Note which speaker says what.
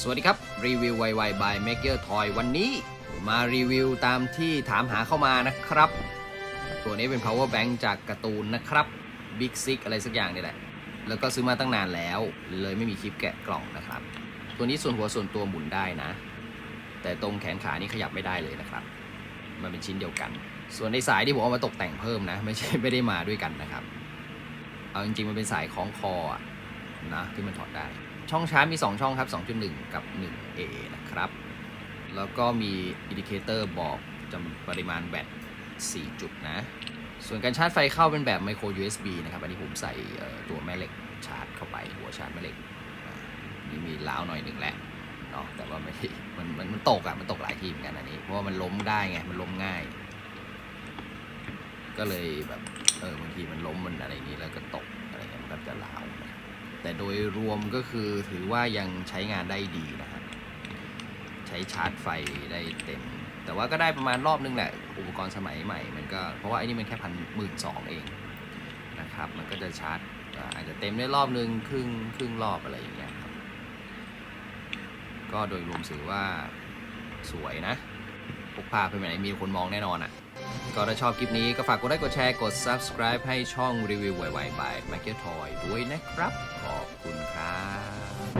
Speaker 1: สวัสดีครับ รีวิวไวๆ by Maker Toy วันนี้ มารีวิวตามที่ถามหาเข้ามานะครับ ตัวนี้เป็น power bank จากการ์ตูนนะครับ Big Six อะไรสักอย่างนี่แหละ แล้วก็ซื้อมาตั้งนานแล้ว เลยไม่มีคลิปแกะกล่องนะครับ ตัวนี้ส่วนหัวส่วนตัวหมุนได้นะ แต่ตรงแขนขานี่ขยับไม่ได้เลยนะครับ มันเป็นชิ้นเดียวกัน ส่วนในสายที่ผมเอามาตกแต่งเพิ่มนะ ไม่ใช่ไม่ได้มาด้วยกันนะครับ เอาจริงๆมันเป็นสายคล้องคออะ นะที่มันถอดได้ ช่องชาร์จมี 2 ช่องครับ 2.1 กับ 1A นะครับ แล้วก็มีอินดิเคเตอร์บอกจำปริมาณแบต4 จุดนะ ส่วนการชาร์จไฟเข้าเป็นแบบไมโคร USB นะครับ อันนี้ผมใส่ตัวแม่เหล็กชาร์จเข้าไปหัวชาร์จแม่เหล็กนี่มีล้าวหน่อยหนึ่งแหละเนาะแต่ว่าไม่ได้มันมันมันตกอะมันตกหลายทีเหมือนกันอันนี้ เพราะว่ามันล้มได้ไง มันล้มง่าย ก็เลยแบบเออบางทีมันล้มมันอะไรอย่างนี้แล้วก็ตก แต่โดยรวมก็คือถือว่ายังใช้งานได้ดีนะฮะใช้ชาร์จไฟได้เต็ม แต่ว่าก็ได้ประมาณรอบนึงแหละ อุปกรณ์สมัยใหม่ มันก็เพราะว่าไอ้นี่มันแค่พันหมื่นสองเองนะครับ มันก็จะชาร์จอาจจะเต็มได้รอบนึงครึ่งครึ่งรอบอะไรอย่างเงี้ยครับ ก็โดยรวมถือว่าสวยนะพกพาไปไหนมีคนมองแน่นอนอะ ก็ถ้าชอบคลิปนี้ก็ฝากกดไลค์กดแชร์กด subscribe ให้ช่องรีวิวไวๆ by m a c k e t Toy ด้วยนะครับ ขอบคุณครับ